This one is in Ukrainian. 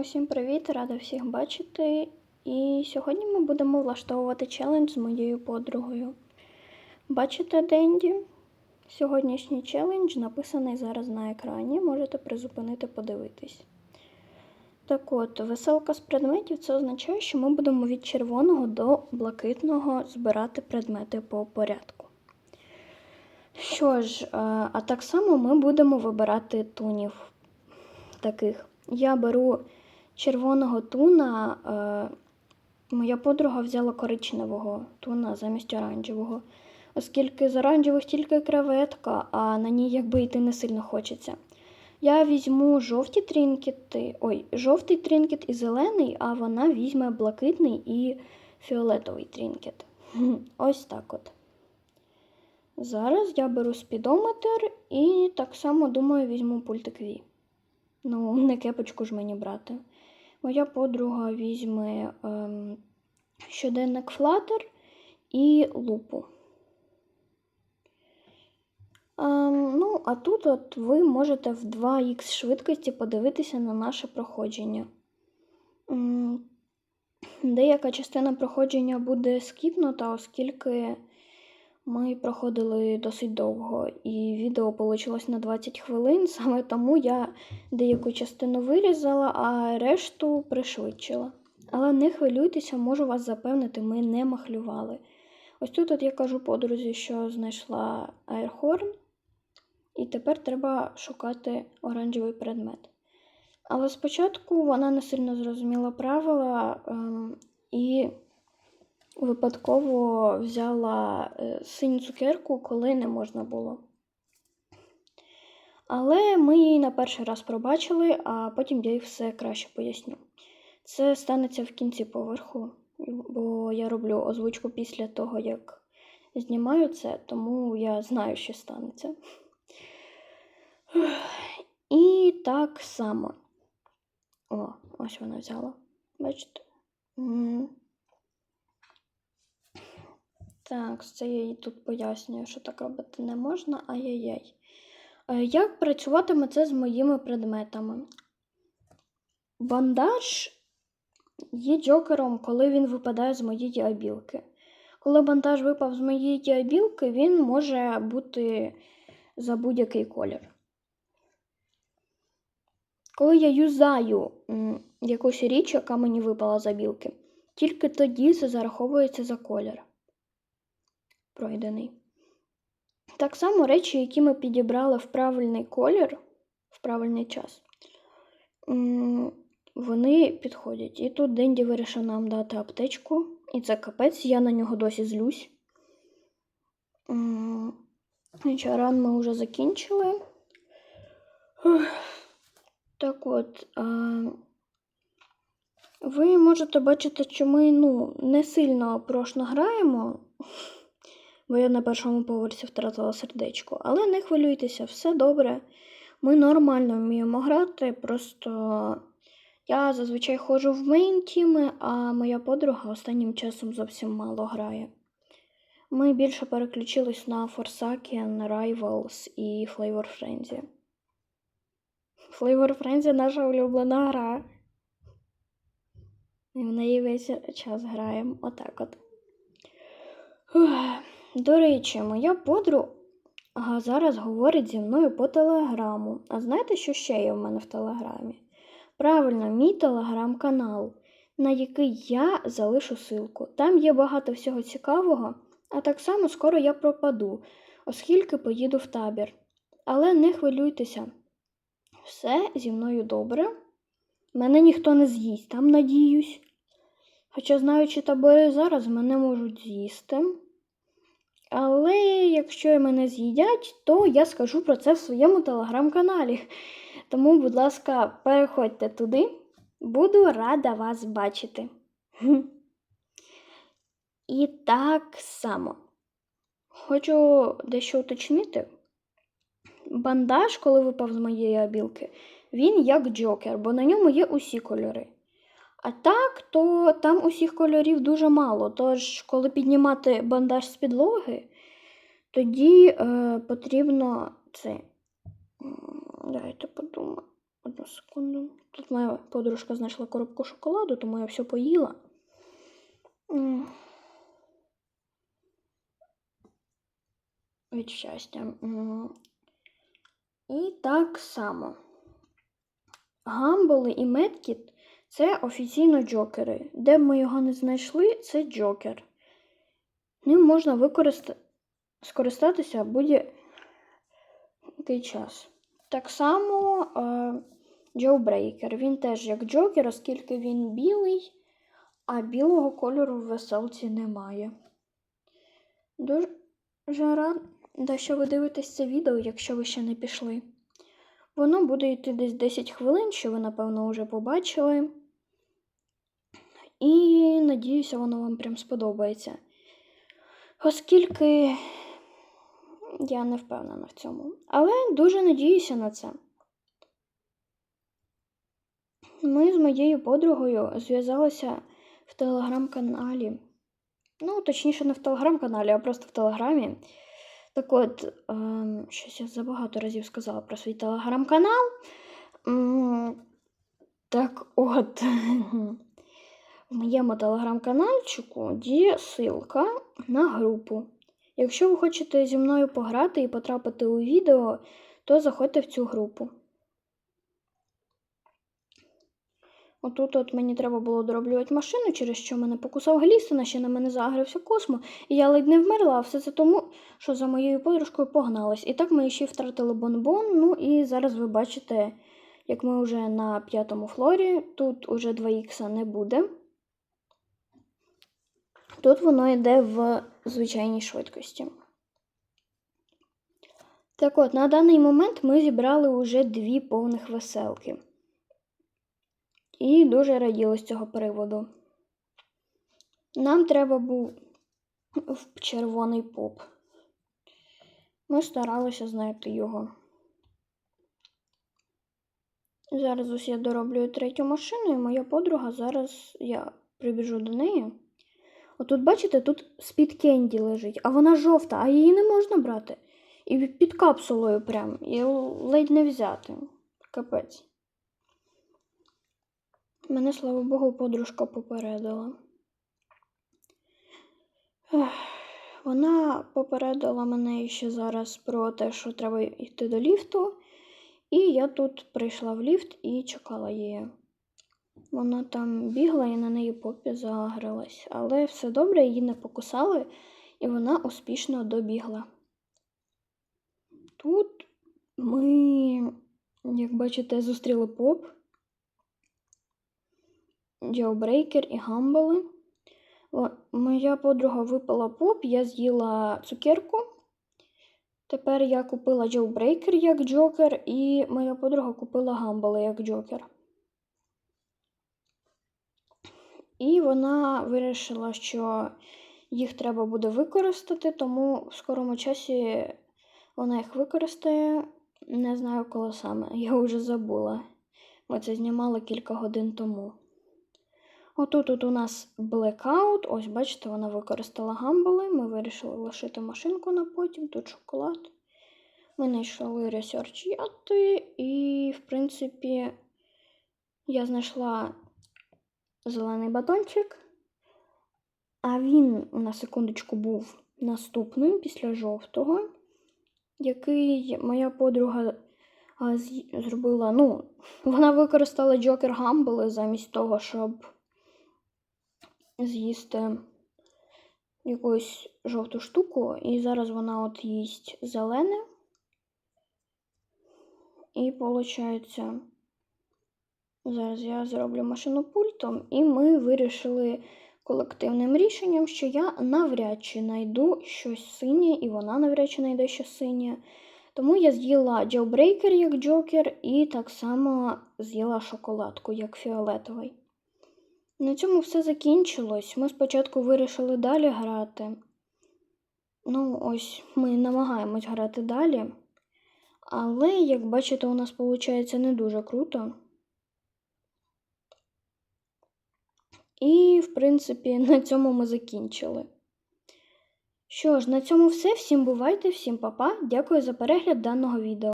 Усім привіт, рада всіх бачити. І сьогодні ми будемо влаштовувати челендж з моєю подругою. Бачите Денді? Сьогоднішній челендж написаний зараз на екрані. Можете призупинити подивитись. Так от, веселка з предметів це означає, що ми будемо від червоного до блакитного збирати предмети по порядку. Що ж, е, а так само ми будемо вибирати тунів таких. Я беру червоного туна. Е, моя подруга взяла коричневого туна замість оранжевого, оскільки з оранжевих тільки креветка, а на ній якби йти не сильно хочеться. Я візьму жовті трінкети, ой, жовтий трінкет і зелений, а вона візьме блакитний і фіолетовий трінкет. Ось так от. Зараз я беру спідометр і так само думаю, візьму пультик Ві. Ну, не кепочку ж мені брати. Моя подруга візьме ем, щоденник Flutter і лупу. Ем, ну, а тут от ви можете в 2х швидкості подивитися на наше проходження. Ем, деяка частина проходження буде скіпнута, оскільки ми проходили досить довго, і відео вийшло на 20 хвилин, саме тому я деяку частину вирізала, а решту пришвидшила. Але не хвилюйтеся, можу вас запевнити, ми не махлювали. Ось тут от я кажу подрузі, що знайшла аерхорн, і тепер треба шукати оранжевий предмет. Але спочатку вона не сильно зрозуміла правила ем, і випадково взяла е, синю цукерку, коли не можна було. Але ми її на перший раз пробачили, а потім я їй все краще поясню. Це станеться в кінці поверху, бо я роблю озвучку після того, як знімаю це, тому я знаю, що станеться. І так само. О, ось вона взяла. Бачите? Так, це я їй тут пояснюю, що так робити не можна, ай-яй-яй. Е, Як працюватиме це з моїми предметами? Бандаж є джокером, коли він випадає з моєї абілки. Коли бандаж випав з моєї абілки, він може бути за будь-який колір. Коли я юзаю якусь річ, яка мені випала з абілки, тільки тоді це зараховується за колір пройдений. Так само речі, які ми підібрали в правильний колір, в правильний час, вони підходять. І тут Денді вирішив нам дати аптечку, і це капець, я на нього досі злюсь. Чаран ми вже закінчили. Так от, ви можете бачити, що ми ну, не сильно прошно граємо бо я на першому поверсі втратила сердечко. Але не хвилюйтеся, все добре. Ми нормально вміємо грати, просто я зазвичай ходжу в мейн-тіми, а моя подруга останнім часом зовсім мало грає. Ми більше переключились на Forsaken, Rivals і Flavor Frenzy. Flavor Frenzy наша улюблена гра. І в неї весь час граємо. Отак от. Ух. До речі, моя подруга зараз говорить зі мною по телеграму. А знаєте, що ще є в мене в телеграмі? Правильно, мій телеграм-канал, на який я залишу ссылку. Там є багато всього цікавого, а так само скоро я пропаду, оскільки поїду в табір. Але не хвилюйтеся, все зі мною добре. Мене ніхто не з'їсть, там надіюсь. Хоча, знаючи табори зараз, мене можуть з'їсти. Але якщо мене з'їдять, то я скажу про це в своєму телеграм-каналі. Тому, будь ласка, переходьте туди. Буду рада вас бачити. І так само. Хочу дещо уточнити. Бандаж, коли випав з моєї абілки, він як джокер, бо на ньому є усі кольори. А так, то там усіх кольорів дуже мало. Тож, коли піднімати бандаж з підлоги, тоді е, потрібно це. Дайте подумати. Одну секунду. Тут моя подружка знайшла коробку шоколаду, тому я все поїла. Від щастя. І так само. Гамболи і Медкіт це офіційно джокери. Де б ми його не знайшли, це джокер. Ним можна використа... скористатися будь-який час. Так само е... Джоубрейкер. Він теж як джокер, оскільки він білий, а білого кольору в веселці немає. Дуже рада, що ви дивитесь це відео, якщо ви ще не пішли. Воно буде йти десь 10 хвилин, що ви, напевно, вже побачили. І надіюся, воно вам прям сподобається. Оскільки я не впевнена в цьому. Але дуже надіюся на це. Ми з моєю подругою зв'язалися в телеграм-каналі. Ну, точніше, не в телеграм-каналі, а просто в Телеграмі. Так от, ем, щось я забагато разів сказала про свій телеграм-канал. Так от, в моєму телеграм-канальчику є ссылка на групу. Якщо ви хочете зі мною пограти і потрапити у відео, то заходьте в цю групу. Отут от мені треба було дороблювати машину, через що мене покусав Глістина, ще на мене загрився космо, і я ледь не вмерла, все це тому, що за моєю подружкою погналась. І так ми ще втратили бонбон. Ну і зараз ви бачите, як ми вже на п'ятому флорі, тут уже 2х не буде. Тут воно йде в звичайній швидкості. Так от, на даний момент ми зібрали вже дві повних веселки. І дуже раділи з цього приводу. Нам треба був в червоний поп. Ми старалися знайти його. Зараз ось я дороблюю третю машину, і моя подруга зараз я прибіжу до неї. Отут, бачите, тут з-під кенді лежить, а вона жовта, а її не можна брати. І під капсулою прям. І ледь не взяти. Капець. Мене, слава Богу, подружка попередила. Ех, Вона попередила мене ще зараз про те, що треба йти до ліфту. І я тут прийшла в ліфт і чекала її. Вона там бігла і на неї попі загрилась. Але все добре, її не покусали, і вона успішно добігла. Тут ми, як бачите, зустріли поп. Jailbreaker і гамбали. Моя подруга випила поп, я з'їла цукерку. Тепер я купила Jailbreaker як Джокер, і моя подруга купила гамбали як Джокер. І вона вирішила, що їх треба буде використати, тому в скорому часі вона їх використає. Не знаю, коли саме. Я вже забула. Ми це знімали кілька годин тому. Отут от у нас блекаут. Ось, бачите, вона використала гамбали. Ми вирішили лишити машинку на потім, тут шоколад. Ми знайшли ресерч яти, і, в принципі, я знайшла зелений батончик, а він, на секундочку, був наступним після жовтого, який моя подруга зробила. Ну, вона використала Джокер Гамбли замість того, щоб з'їсти якусь жовту штуку, і зараз вона от їсть зелене. І виходить, зараз я зроблю машину пультом, і ми вирішили колективним рішенням, що я навряд чи знайду щось синє, і вона навряд чи знайде щось синє. Тому я з'їла джелбрейкер як джокер, і так само з'їла шоколадку як фіолетовий. На цьому все закінчилось. Ми спочатку вирішили далі грати. Ну, ось ми намагаємось грати далі. Але, як бачите, у нас виходить не дуже круто. І, в принципі, на цьому ми закінчили. Що ж, на цьому все. Всім бувайте, всім па-па. Дякую за перегляд даного відео.